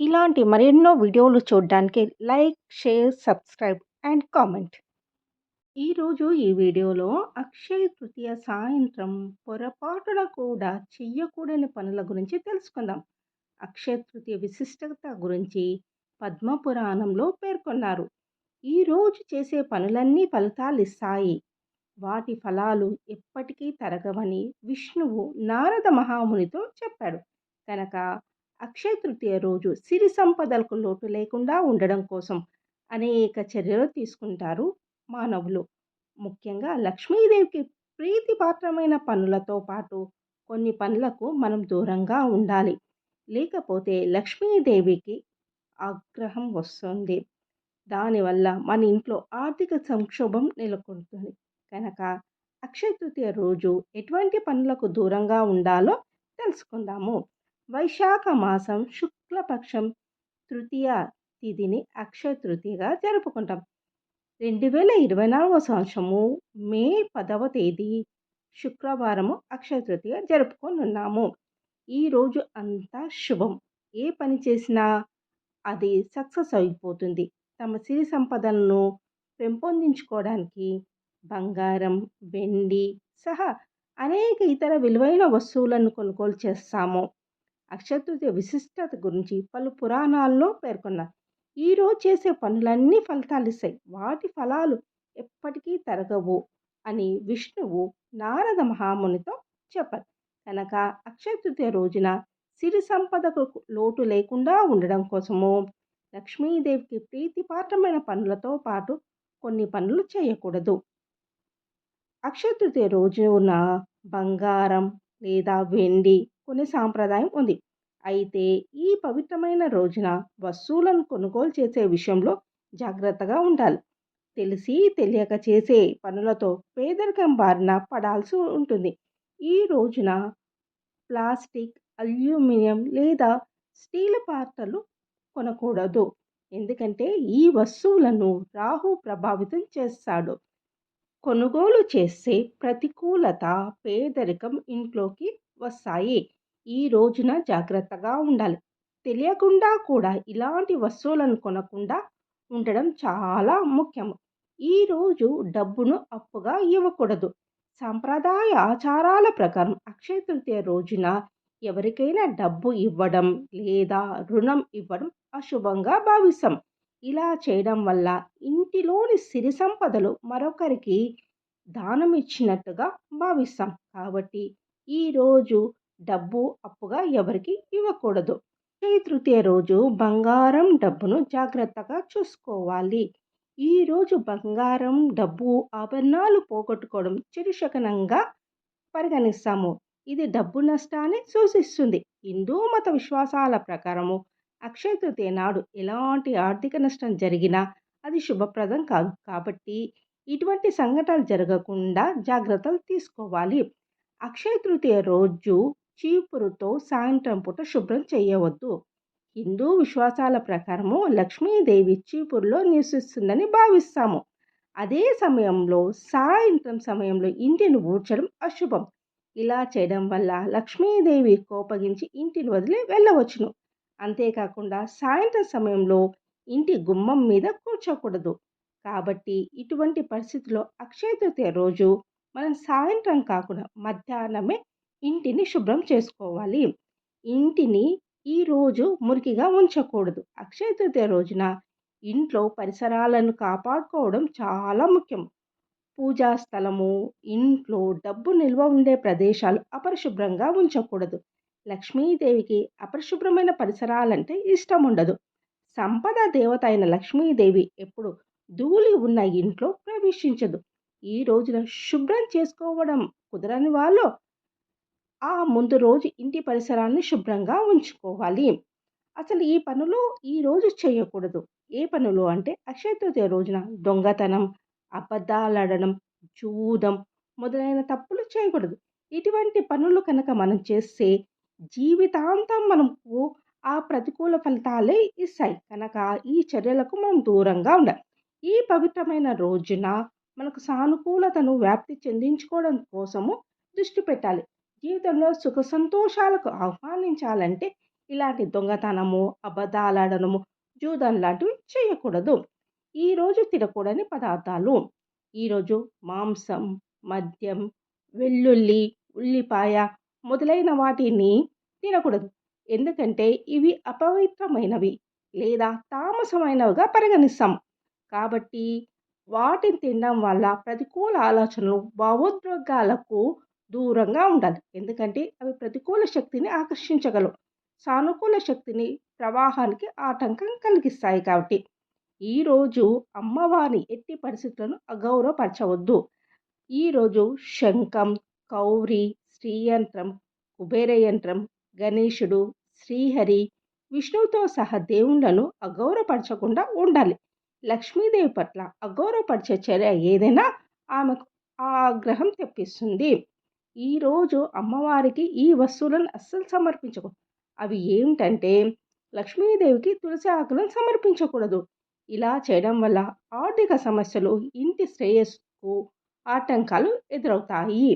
ఇలాంటి మరెన్నో వీడియోలు చూడడానికి like share subscribe and comment. ఈరోజు ఈ వీడియోలో అక్షయ తృతీయ సాయంత్రం పొరపాటున కూడా చెయ్యకూడని పనుల గురించి తెలుసుకుందాం. అక్షయ తృతీయ విశిష్టత గురించి పద్మపురాణంలో పేర్కొన్నారు. ఈరోజు చేసే పనులన్నీ ఫలితాలు ఇస్తాయి. వాటి ఫలాలు ఎప్పటికీ తరగవని విష్ణువు నారద మహామునితో చెప్పాడు. కనుక అక్షయ తృతీయ రోజు సిరి సంపదలకు లోటు లేకుండా ఉండడం కోసం అనేక చర్యలు తీసుకుంటారు మానవులు. ముఖ్యంగా లక్ష్మీదేవికి ప్రీతిపాత్రమైన పనులతో పాటు కొన్ని పనులకు మనం దూరంగా ఉండాలి. లేకపోతే లక్ష్మీదేవికి ఆగ్రహం వస్తుంది. దానివల్ల మన ఇంట్లో ఆర్థిక సంక్షోభం నెలకొంటుంది. కనుక అక్షయ తృతీయ రోజు ఎటువంటి పనులకు దూరంగా ఉండాలో తెలుసుకుందాము. వైశాఖ మాసం శుక్లపక్షం తృతీయ తిథిని అక్షయ తృతీయగా జరుపుకుంటాం. రెండు వేల ఇరవై నాలుగవ సంవత్సరము మే పదవ తేదీ శుక్రవారము అక్షయ తృతీయ జరుపుకొనున్నాము. ఈరోజు అంతా శుభం. ఏ పని చేసినా అది సక్సెస్ అయిపోతుంది. తమ సిరి సంపదలను పెంపొందించుకోవడానికి బంగారం వెండి సహా అనేక ఇతర విలువైన వస్తువులను కొనుగోలు చేస్తాము. అక్షతృతీయ విశిష్టత గురించి పలు పురాణాల్లో పేర్కొన్నారు. ఈరోజు చేసే పనులన్నీ ఫలితాలు ఇస్తాయి. వాటి ఫలాలు ఎప్పటికీ తరగవు అని విష్ణువు నారద మహామునితో చెప్పారు. కనుక అక్షతృతీయ రోజున సిరి సంపదకు లోటు లేకుండా ఉండడం కోసము లక్ష్మీదేవికి ప్రీతిపాత్రమైన పనులతో పాటు కొన్ని పనులు చేయకూడదు. అక్షతృతీయ రోజున బంగారం లేదా వెండి కొనే సాంప్రదాయం ఉంది. అయితే ఈ పవిత్రమైన రోజున వస్తువులను కొనుగోలు చేసే విషయంలో జాగ్రత్తగా ఉండాలి. తెలిసి తెలియక చేసే పనులతో పేదరికం బారిన పడాల్సి ఉంటుంది. ఈ రోజున ప్లాస్టిక్ అల్యూమినియం లేదా స్టీల్ పాత్రలు కొనకూడదు. ఎందుకంటే ఈ వస్తువులను రాహు ప్రభావితం చేస్తాడు. కొనుగోలు చేసే ప్రతికూలత పేదరికం ఇంట్లోకి వస్తాయి. ఈ రోజున జాగ్రత్తగా ఉండాలి. తెలియకుండా కూడా ఇలాంటి వస్తువులను కొనకుండా ఉండడం చాలా ముఖ్యం ఈరోజు డబ్బును అప్పుగా ఇవ్వకూడదు. సాంప్రదాయ ఆచారాల ప్రకారం అక్షయ తృతీయ రోజున ఎవరికైనా డబ్బు ఇవ్వడం లేదా రుణం ఇవ్వడం అశుభంగా భావిస్తాం. ఇలా చేయడం వల్ల ఇంటిలోని సిరి సంపదలు మరొకరికి దానం ఇచ్చినట్టుగా భావిస్తాం. కాబట్టి ఈరోజు డబ్బు అప్పుగా ఎవరికి ఇవ్వకూడదు. అక్షయ తృతీయ రోజు బంగారం డబ్బును జాగ్రత్తగా చూసుకోవాలి. ఈరోజు బంగారం డబ్బు ఆభరణాలు పోగొట్టుకోవడం చిరుశకనంగా పరిగణిస్తాము. ఇది డబ్బు నష్టాన్ని సూచిస్తుంది. హిందూ మత విశ్వాసాల ప్రకారము అక్షయ తృతీయ నాడు ఎలాంటి ఆర్థిక నష్టం జరిగినా అది శుభప్రదం కాదు. కాబట్టి ఇటువంటి సంఘటనలు జరగకుండా జాగ్రత్తలు తీసుకోవాలి. అక్షయ తృతీయ రోజు చీపురుతో సాయంత్రం పూట శుభ్రం చేయవద్దు. హిందూ విశ్వాసాల ప్రకారము లక్ష్మీదేవి చీపురులో నివసిస్తుందని భావిస్తాము. అదే సమయంలో సాయంత్రం సమయంలో ఇంటిని ఊడ్చడం అశుభం. ఇలా చేయడం వల్ల లక్ష్మీదేవి కోపగించి ఇంటిని వదిలి వెళ్ళవచ్చును. అంతేకాకుండా సాయంత్రం సమయంలో ఇంటి గుమ్మం మీద కూర్చోకూడదు. కాబట్టి ఇటువంటి పరిస్థితుల్లో అక్షయ తృతీయ రోజు మనం సాయంత్రం కాకుండా మధ్యాహ్నమే ఇంటిని శుభ్రం చేసుకోవాలి. ఇంటిని ఈరోజు మురికిగా ఉంచకూడదు. అక్షయ తృతీయ రోజున ఇంట్లో పరిసరాలను కాపాడుకోవడం చాలా ముఖ్యం. పూజా స్థలము ఇంట్లో డబ్బు నిల్వ ఉండే ప్రదేశాలు అపరిశుభ్రంగా ఉంచకూడదు. లక్ష్మీదేవికి అపరిశుభ్రమైన పరిసరాలంటే ఇష్టం ఉండదు. సంపద దేవత అయిన లక్ష్మీదేవి ఎప్పుడు ధూళి ఉన్న ఇంట్లో ప్రవేశించదు. ఈ రోజున శుభ్రం చేసుకోవడం కుదరని వాళ్ళు ఆ ముందు రోజు ఇంటి పరిసరాన్ని శుభ్రంగా ఉంచుకోవాలి. అసలు ఈ పనులు ఈరోజు చేయకూడదు. ఏ పనులు అంటే అక్షయ తృతీయ రోజున దొంగతనం అబద్ధాలడడం జూదం మొదలైన తప్పులు చేయకూడదు. ఇటువంటి పనులు కనుక మనం చేస్తే జీవితాంతం మనకు ఆ ప్రతికూల ఫలితాలే ఇస్తాయి. కనుక ఈ చర్యలకు మనం దూరంగా ఉండాలి. ఈ పవిత్రమైన రోజున మనకు సానుకూలతను వ్యాప్తి చెందించుకోవడం కోసము దృష్టి పెట్టాలి. జీవితంలో సుఖ సంతోషాలకు ఆహ్వానించాలంటే ఇలాంటి దొంగతనము అబద్ధాలాడనము జూదం లాంటివి చేయకూడదు. ఈరోజు తినకూడని పదార్థాలు. ఈరోజు మాంసం మద్యం వెల్లుల్లి ఉల్లిపాయ మొదలైన వాటిని తినకూడదు. ఎందుకంటే ఇవి అపవిత్రమైనవి లేదా తామసమైనవిగా పరిగణిస్తాం. కాబట్టి వాటిని తినడం వల్ల ప్రతికూల ఆలోచనలు భావోద్వేగాలకు దూరంగా ఉండాలి. ఎందుకంటే అవి ప్రతికూల శక్తిని ఆకర్షించగలవు. సానుకూల శక్తిని ప్రవాహానికి ఆటంకం కలిగిస్తాయి కాబట్టి ఈరోజు అమ్మవారిని ఎట్టి పరిస్థితులను అగౌరవపరచవద్దు. ఈరోజు శంఖం కౌరి శ్రీయంత్రం కుబేర యంత్రం గణేశుడు శ్రీహరి విష్ణువుతో సహా దేవుళ్ళను అగౌరవపరచకుండా ఉండాలి. లక్ష్మీదేవి పట్ల అగౌరవపరిచే చర్య ఏదైనా ఆమెకు ఆగ్రహం తెప్పిస్తుంది. ఈరోజు అమ్మవారికి ఈ వస్తువులను అస్సలు సమర్పించకూడదు. అవి ఏమిటంటే లక్ష్మీదేవికి తులసి ఆకులను సమర్పించకూడదు. ఇలా చేయడం వల్ల ఆర్థిక సమస్యలు ఇంటి శ్రేయస్సుకు ఆటంకాలు ఎదురవుతాయి.